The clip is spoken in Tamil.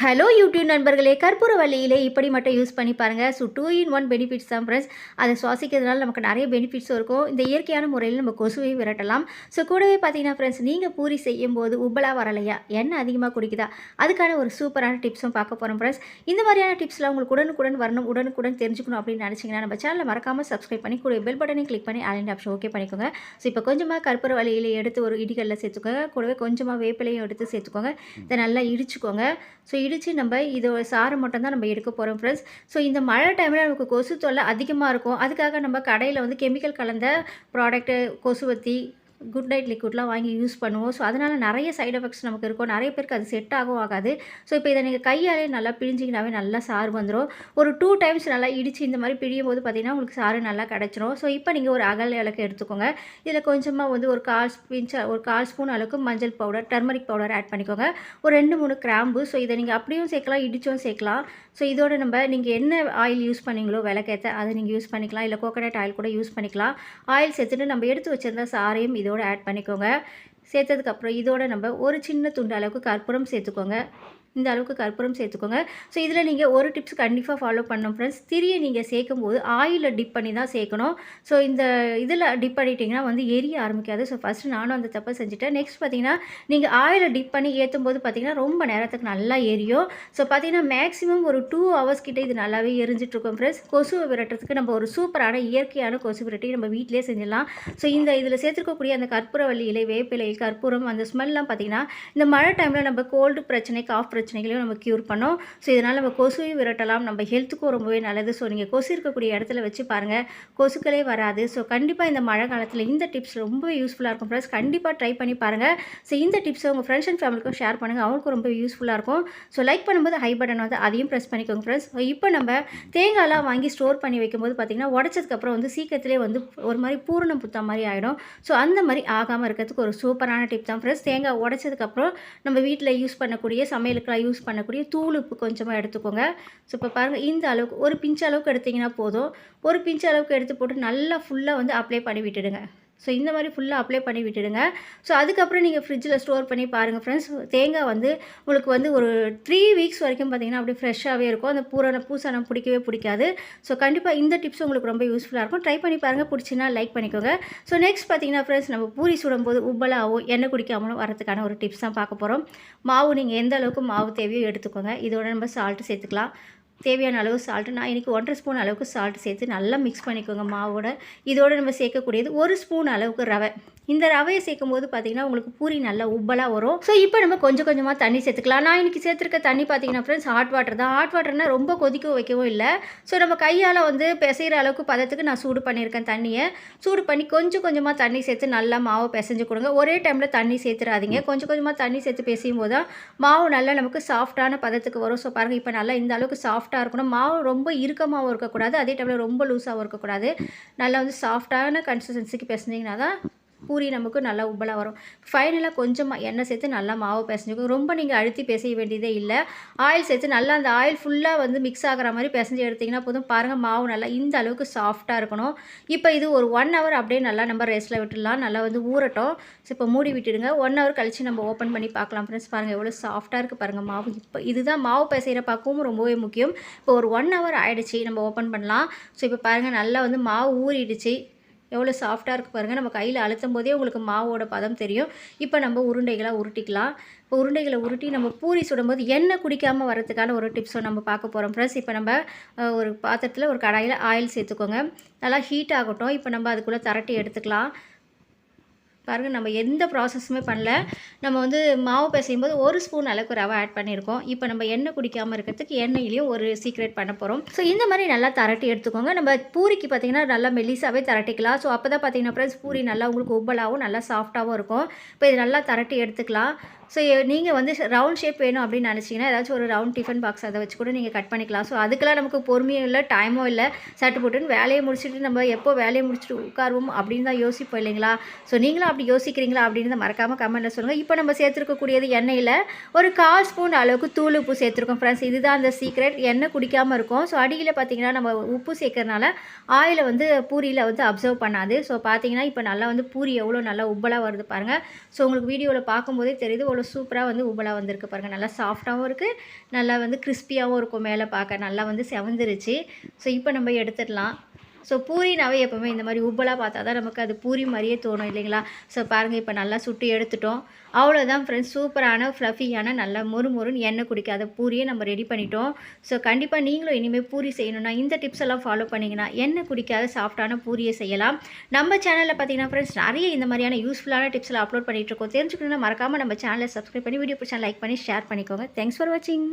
ஹலோ யூடியூப் நண்பர்களே. கற்பூர வழியிலே இப்படி மட்டும் யூஸ் பண்ணி பாருங்கள் so two in one benefits தான் ஃப்ரெண்ட்ஸ் அதை சுவாசிக்கிறதுனால நமக்கு நிறைய பெனிஃபிட்ஸும் இருக்கும். இந்த இயற்கையான முறையில் நம்ம கொசுவை விரட்டலாம். ஸோ கூடவே பார்த்தீங்கன்னா ஃப்ரெண்ட்ஸ் நீங்கள் பூரி செய்யும் போது உப்பலாக வரலையா? எண்ணெய் அதிகமாக குடிக்குதா? அதுக்கான ஒரு சூப்பரான டிப்ஸும் பார்க்க போகிறோம் ஃப்ரெண்ட்ஸ் இந்த மாதிரியான டிப்ஸ்லாம் உங்களுக்கு உடனுக்குடன் வரணும். உடனுக்குடன் தெரிஞ்சுக்கணும் அப்படின்னு நினச்சிங்கன்னா நம்ம சேனலை மறக்காமல் சப்ஸ்கிரைப் பண்ணி கூட பெல் பட்டனை கிளிக் பண்ணி ஆல் ஆப்ஷன் ஓகே பண்ணிக்கோங்க. ஸோ இப்போ கொஞ்சமாக கற்பூர வழியில எடுத்து ஒரு இடிகளில் சேர்த்துக்கோங்க. கூடவே கொஞ்சமாக வேப்பிலையும் எடுத்து சேர்த்துக்கோங்க. இதை நல்லா இடிச்சுக்கோங்க. ஸோ இடித்து நம்ம இது சாறு மட்டும் தான் நம்ம எடுக்க போகிறோம் ஃப்ரெண்ட்ஸ் ஸோ இந்த மழை டைமில் நமக்கு கொசு தொல்லை அதிகமாக இருக்கும். அதுக்காக நம்ம கடையில் வந்து கெமிக்கல் கலந்த ப்ராடக்ட்டு கொசுவத்தி குட் நைட் லிக்விட்லாம் வாங்கி யூஸ் பண்ணுவோம். ஸோ அதனால் நிறைய சைட் எஃபெக்ட்ஸ் நமக்கு இருக்கும். நிறைய பேருக்கு அது செட் ஆகவும் ஆகாது. ஸோ இப்போ இதை நீங்கள் கையாலே நல்லா பிழிஞ்சிங்கனாவே நல்லா சாறு வந்துடும் ஒரு டூ டைம்ஸ் நல்லா இடித்து இந்த மாதிரி பிழியும் போது பார்த்திங்கன்னா உங்களுக்கு சாறு நல்லா கிடச்சிரும். ஸோ இப்போ நீங்கள் ஒரு அகல் இலக்கு எடுத்துக்கோங்க. இதில் கொஞ்சமாக வந்து ஒரு கால் பிஞ்ச் ஒரு கால் ஸ்பூன் அளவுக்கு மஞ்சள் பவுடர் டர்மரிக் பவுடர் ஆட் பண்ணிக்கோங்க. ஒரு ரெண்டு மூணு கிராம்பு. ஸோ இதை நீங்கள் அப்படியும் சேர்க்கலாம் இடித்தும் சேர்க்கலாம். ஸோ இதோட நம்ம நீங்கள் என்ன ஆயில் யூஸ் பண்ணீங்களோ விளக்கேற்ற அதை நீங்கள் யூஸ் பண்ணிக்கலாம். இல்லை கோகோனட் ஆயில் கூட யூஸ் பண்ணிக்கலாம். ஆயில் சேர்த்துட்டு நம்ம எடுத்து வச்சிருந்த சாரையும் இதோடு ஆட் பண்ணிக்கோங்க. சேர்த்ததுக்கப்புறம் இதோட நம்ம ஒரு சின்ன துண்டு அளவுக்கு கற்பூரம் சேர்த்துக்கோங்க. இந்த அளவுக்கு கற்பூரம் சேர்த்துக்கோங்க. ஸோ இதில் நீங்கள் ஒரு டிப்ஸ் கண்டிப்பாக ஃபாலோ பண்ணணும் ஃப்ரெண்ட்ஸ் திரியை நீங்கள் சேர்க்கும் போது ஆயிலில் டிப் பண்ணி தான் சேர்க்கணும். ஸோ இந்த இதில் டிப் பண்ணிட்டீங்கன்னா வந்து எரிய ஆரம்பிக்காது. ஸோ ஃபஸ்ட்டு நானும் அந்த தப்பை செஞ்சுட்டேன். நெக்ஸ்ட் பார்த்தீங்கன்னா நீங்கள் ஆயிலை டிப் பண்ணி ஏற்றும் போது பார்த்தீங்கன்னா ரொம்ப நேரத்துக்கு நல்லா எரியும். ஸோ பார்த்தீங்கன்னா மேக்ஸிமம் ஒரு டூ ஹவர்ஸ் கிட்டே இது நல்லாவே எரிஞ்சிட்ருக்கோம் ஃப்ரெண்ட்ஸ் கொசுவை விரட்டுறதுக்கு நம்ம ஒரு சூப்பரான இயற்கையான கொசு விரட்டி நம்ம வீட்டிலே செஞ்சிடலாம். ஸோ இந்த இதில் சேர்த்துருக்கக்கூடிய அந்த கற்பூரவள்ளி இலை வேப்பிலை கற்பூரம் அந்த ஸ்மெல்லாம் பார்த்தீங்கன்னா இந்த மழை டைமில் நம்ம கோல்டு பிரச்சனை காஃப் பிரச்சனைகளையும் நம்ம க்யூர் பண்ணோம். ஸோ இதனால் நம்ம கொசுவையும் விரட்டலாம். நம்ம ஹெல்த்துக்கும் ரொம்பவே நல்லது. ஸோ நீங்கள் கொசு இருக்கக்கூடிய இடத்துல வச்சு பாருங்கள் கொசுக்களே வராது. ஸோ கண்டிப்பாக இந்த மழை காலத்தில் இந்த டிப்ஸ் ரொம்பவே யூஸ்ஃபுல்லாக இருக்கும் ஃப்ரெண்ட்ஸ் கண்டிப்பாக ட்ரை பண்ணி பாருங்கள் ஸோ இந்த டிப்ஸை உங்கள் ஃப்ரெண்ட்ஸ் அண்ட் ஃபேமிலிக்கும் ஷேர் பண்ணுங்கள் அவங்களுக்கும் ரொம்ப யூஸ்ஃபுல்லாக இருக்கும். ஸோ லைக் பண்ணும்போது ஹை பட்டன் வந்து அதையும் ப்ரெஸ் பண்ணிக்கோங்க ஃப்ரெண்ட்ஸ் இப்போ நம்ம தேங்காய்லாம் வாங்கி ஸ்டோர் பண்ணி வைக்கும்போது பார்த்திங்கன்னா உடச்சதுக்கப்புறம் வந்து சீக்கிரத்திலே வந்து ஒரு மாதிரி பூரணம் புத்தா மாதிரி ஆகிடும் ஸோ அந்த மாதிரி ஆகாமல் இருக்கிறதுக்கு ஒரு சூப்பரான டிப் தான் ஃப்ரெண்ட்ஸ் தேங்காய் உடச்சதுக்கப்புறம் நம்ம வீட்டில் யூஸ் பண்ணக்கூடிய சமையலுக்குலாம் யூஸ் பண்ணக்கூடிய தூள் உப்பு கொஞ்சமாக எடுத்துக்கோங்க. ஸோ இப்போ பாருங்கள் இந்த அளவுக்கு ஒரு பிஞ்ச் அளவுக்கு எடுத்திங்கன்னா போதும். ஒரு பிஞ்ச் அளவுக்கு எடுத்து போட்டு நல்லா ஃபுல்லாக வந்து அப்ளை பண்ணி விட்டுடுங்க. ஸோ இந்த மாதிரி ஃபுல்லாக அப்ளை பண்ணி விட்டுடுங்க. ஸோ அதுக்கப்புறம் நீங்கள் ஃப்ரிட்ஜில் ஸ்டோர் பண்ணி பாருங்கள் ஃப்ரெண்ட்ஸ் தேங்காய் வந்து உங்களுக்கு வந்து ஒரு த்ரீ வீக்ஸ் வரைக்கும் பார்த்தீங்கன்னா அப்படியே ஃப்ரெஷ்ஷாகவே இருக்கும். அந்த பூரண பூசணம் பிடிக்கவே பிடிக்காது. ஸோ கண்டிப்பாக இந்த டிப்ஸ் உங்களுக்கு ரொம்ப யூஸ்ஃபுல்லாக இருக்கும். ட்ரை பண்ணி பாருங்கள் பிடிச்சின்னா லைக் பண்ணிக்கோங்க. ஸோ நெக்ஸ்ட் பார்த்தீங்கன்னா ஃப்ரெண்ட்ஸ் நம்ம பூரி சுடும்போது உப்பலாகவும் எண்ணெய் குடிக்காமலும் வரதுக்கான ஒரு டிப்ஸ் தான் பார்க்க போகிறோம் மாவு நீங்கள் எந்த அளவுக்கு மாவு தேவையோ எடுத்துக்கோங்க. இதோட நம்ம சால்ட்டு சேர்த்துக்கலாம். தேவையான அளவு சால்ட்டு நான் இன்றைக்கி ஒன்றரை ஸ்பூன் அளவுக்கு சால்ட் சேர்த்து நல்லா மிக்ஸ் பண்ணிக்கோங்க மாவோட. இதோடு நம்ம சேர்க்கக்கூடியது ஒரு ஸ்பூன் அளவுக்கு ரவை. இந்த ரவையை சேர்க்கும் போது பார்த்தீங்கன்னா உங்களுக்கு பூரி நல்லா உப்பலாக வரும். ஸோ இப்போ நம்ம கொஞ்சம் கொஞ்சமாக தண்ணி சேர்த்துக்கலாம். நான் இன்றைக்கி சேர்த்துருக்க தண்ணி பார்த்தீங்கன்னா ஃப்ரெண்ட்ஸ் ஹாட் வாட்டர் தான். ஹாட் வாட்டர்னால் ரொம்ப கொதிக்க வைக்கவும் இல்லை. ஸோ நம்ம கையால் வந்து பிசைகிற அளவுக்கு பதத்துக்கு நான் சூடு பண்ணியிருக்கேன் தண்ணியை. சூடு பண்ணி கொஞ்சம் கொஞ்சமாக தண்ணி சேர்த்து நல்லா மாவு பிசைஞ்சு கொடுங்க. ஒரே டைமில் தண்ணி சேர்த்துறாதீங்க. கொஞ்சம் கொஞ்சமாக தண்ணி சேர்த்து பிசையும் போது தான் மாவு நல்லா நமக்கு சாஃப்டான பதத்துக்கு வரும். ஸோ பாருங்கள் இப்போ நல்லா இந்த அளவுக்கு சாஃப்டாக இருக்கணும். மாவு ரொம்ப இறுக்கமாகவும் இருக்கக்கூடாது. அதே டைமில் ரொம்ப லூஸாகவும் இருக்கக்கூடாது. நல்லா வந்து சாஃப்டான கன்சிஸ்டன்சிக்கு பிசைஞ்சிங்கன்னா தான் பூரி நமக்கு நல்லா உப்பலாக வரும். ஃபைனலாக கொஞ்சமாக எண்ணெய் சேர்த்து நல்லா மாவு பிசைஞ்சுக்கும் ரொம்ப நீங்கள் அழுத்தி பிசைய வேண்டியதே இல்லை. ஆயில் சேர்த்து நல்லா அந்த ஆயில் ஃபுல்லாக வந்து மிக்ஸ் ஆகிற மாதிரி பிசைஞ்சு எடுத்திங்கன்னா போதும். பாருங்கள் மாவு நல்லா இந்த அளவுக்கு சாஃப்டாக இருக்கணும். இப்போ இது ஒரு ஒன் ஹவர் அப்படியே நல்லா நம்ம ரெஸ்ட்டில் விட்டுடலாம். நல்லா வந்து ஊறட்டும். ஸோ இப்போ மூடி விட்டுடுங்க. ஒன் ஹவர் கழித்து நம்ம ஓப்பன் பண்ணி பார்க்கலாம் ஃப்ரெண்ட்ஸ் பாருங்கள் எவ்வளோ சாஃப்டாக இருக்குது பாருங்கள் மாவு. இப்போ இதுதான் மாவு பிசைகிற பக்குவமும் ரொம்பவே முக்கியம். இப்போ ஒரு ஒன் ஹவர் ஆகிடுச்சு நம்ம ஓப்பன் பண்ணலாம். ஸோ இப்போ பாருங்கள் நல்லா வந்து மாவு ஊறிடுச்சு. எவ்வளோ சாஃப்டாக இருக்குது பாருங்கள் நம்ம கையில் அழுத்தும் போதே உங்களுக்கு மாவோட பதம் தெரியும். இப்போ நம்ம உருண்டைகளாக உருட்டிக்கலாம். இப்போ உருண்டைகளை உருட்டி நம்ம பூரி சுடும்போது எண்ணெய் குடிக்காமல் வரதுக்கான ஒரு டிப்ஸும் நம்ம பார்க்க போகிறோம் ப்ளஸ் இப்போ நம்ம ஒரு பாத்திரத்தில் ஒரு கடாயில் ஆயில் சேர்த்துக்கோங்க. நல்லா ஹீட் ஆகட்டும். இப்போ நம்ம அதுக்குள்ளே தரட்டி எடுத்துக்கலாம். பாருங்கள் நம்ம எந்த ப்ராசஸுமே பண்ணல. நம்ம வந்து மாவு பிசையும் போது ஒரு ஸ்பூன் அளவுக்கு ரவை ஆட் பண்ணியிருக்கோம். இப்போ நம்ம எண்ணெய் குடிக்காமல் இருக்கிறதுக்கு எண்ணெயிலையும் ஒரு சீக்ரெட் பண்ண போகிறோம் ஸோ இந்த மாதிரி நல்லா தரட்டி எடுத்துக்கோங்க. நம்ம பூரிக்கு பார்த்திங்கன்னா நல்லா மெலிசாவே தரட்டிக்கலாம். ஸோ அப்போ தான் பார்த்தீங்கன்னா ஃப்ரெண்ட்ஸ் பூரி நல்லா உங்களுக்கு உப்பலாகவும் நல்லா சாஃப்டாகவும் இருக்கும். இப்போ இது நல்லா தரட்டி எடுத்துக்கலாம். ஸோ நீங்கள் வந்து ரவுண்ட் ஷேப் வேணும் அப்படின்னு நினச்சிங்கன்னா ஏதாச்சும் ஒரு ரவுண்ட் டிஃபன் பாக்ஸ் அதை வச்சு கூட நீங்கள் கட் பண்ணிக்கலாம். ஸோ அதுக்கெல்லாம் நமக்கு பொறுமையும் இல்லை டைமும் இல்லை. சட்டு போட்டுன்னு வேலையை முடிச்சுட்டு நம்ம எப்போ வேலையை முடிச்சுட்டு உட்காருவோம் அப்படின்னு தான் யோசிப்போம் இல்லைங்களா? ஸோ நீங்களும் அப்படி யோசிக்கிறீங்களா அப்படின்னு மறக்காமல் கமெண்ட்டில் சொல்லுங்கள் இப்போ நம்ம சேர்த்துருக்கக்கூடியது எண்ணெயில் ஒரு கால் ஸ்பூன் அளவுக்கு தூள் உப்பு சேர்த்துருக்கோம் ஃப்ரெண்ட்ஸ் இதுதான் அந்த சீக்ரெட் எண்ணெய் குடிக்காமல் இருக்கும். ஸோ அடியில் பார்த்தீங்கன்னா நம்ம உப்பு சேர்க்கறனால ஆயிலை வந்து பூரியில் வந்து அப்சர்வ் பண்ணாது. ஸோ பார்த்தீங்கன்னா இப்போ நல்லா வந்து பூரி எவ்வளோ நல்லா உப்பலாக வருது பாருங்கள் ஸோ உங்களுக்கு வீடியோவில் பார்க்கும்போதே தெரியுது. அவ்வளோ சூப்பராக வந்து உபலாக வந்திருக்கு பாருங்கள் நல்லா சாஃப்டாகவும் இருக்குது நல்லா வந்து கிறிஸ்பியாகவும் இருக்கும் மேலே பார்க்க. நல்லா வந்து செவந்துருச்சு. ஸோ இப்போ நம்ம எடுத்துடலாம். ஸோ பூரினாவே எப்போவுமே இந்த மாதிரி உப்பலாக பார்த்தா தான் நமக்கு அது பூரி மாதிரியே தோணும் இல்லைங்களா? ஸோ பாருங்கள் இப்போ நல்லா சுட்டு எடுத்துட்டோம். அவ்வளோதான் ஃப்ரெண்ட்ஸ் சூப்பரான ஃப்ளஃபியான நல்லா மொறு மொறுன்னு எண்ணெய் குடிக்காத பூரியை நம்ம ரெடி பண்ணிட்டோம். ஸோ கண்டிப்பாக நீங்களும் இனிமேல் பூரி செய்யணும்னா இந்த டிப்ஸ் எல்லாம் ஃபாலோ பண்ணிங்கன்னா எண்ணெய் குடிக்காத சாஃப்டான பூரியை செய்யலாம். நம்ம சேனலில் பார்த்தீங்கன்னா ஃப்ரெண்ட்ஸ் நிறைய இந்த மாதிரியான யூஸ்ஃபுல்லான டிப்ஸ்லாம் அப்லோட் பண்ணிட்டு இருக்கோம். தெரிஞ்சுக்கணும்னா மறக்காமல் நம்ம சேனலை சப்ஸ்கிரைப் பண்ணி வீடியோ பிடிச்சா லைக் பண்ணி ஷேர் பண்ணிக்கோங்க. தேங்க்ஸ் ஃபார் வாட்சிங்